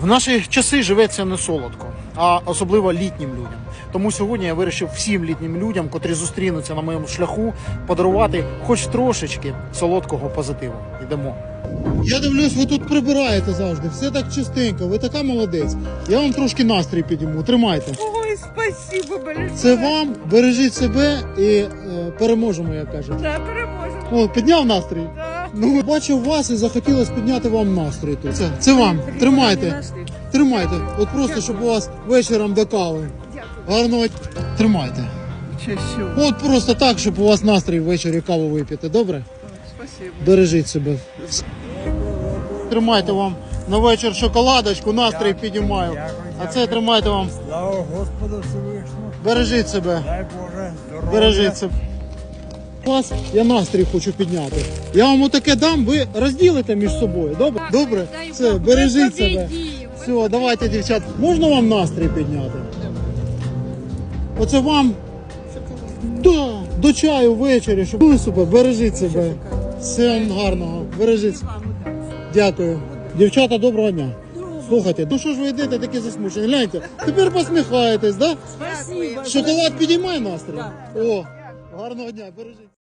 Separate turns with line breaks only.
В наші часи живеться не солодко, а особливо літнім людям. Тому сьогодні я вирішив всім літнім людям, котрі зустрінуться на моєму шляху, подарувати хоч трошечки солодкого позитиву. Йдемо. Я дивлюсь, ви тут прибираєте завжди. Все так чистенько. Ви така молодець. Я вам трошки настрій підійму. Тримайте.
Ой, спасибо большое.
Це вам, бережіть себе і е, переможемо, як кажуть.
Да, переможемо.
О, підняв настрій.
Да.
Ну, бачив вас і захотілося підняти вам настрій тут. Це, це вам. Тримайте. Тримайте. От просто, щоб у вас вечором до кави. Гарного тримайте.
Чаще.
От просто так, щоб у вас настрій ввечері каву випити. Добре?
Спасибо.
Бережіть себе. Тримайте вам на вечір шоколадочку, настрій підіймаю. А це тримайте вам.
Слава Господу Всевишньому,
Бережіть себе.
дай Боже здоров'я.
Бережіть себе. Вас я настрій хочу підняти. Я вам отаке дам, ви розділите між собою. Добре? Добре? Все, бережіть себе. Все, давайте, дівчат. Можна вам настрій підняти? Оце вам да, до чаю ввечері, щоб ви себе, бережіть себе. Все вам гарного. Бережіть. себе. Дякую. Дівчата, доброго дня. Слухайте, ну що ж ви йдете такі засмучені? Гляньте, тепер посміхаєтесь, да? Шоколад підіймає настрій? О, гарного дня, бережіть.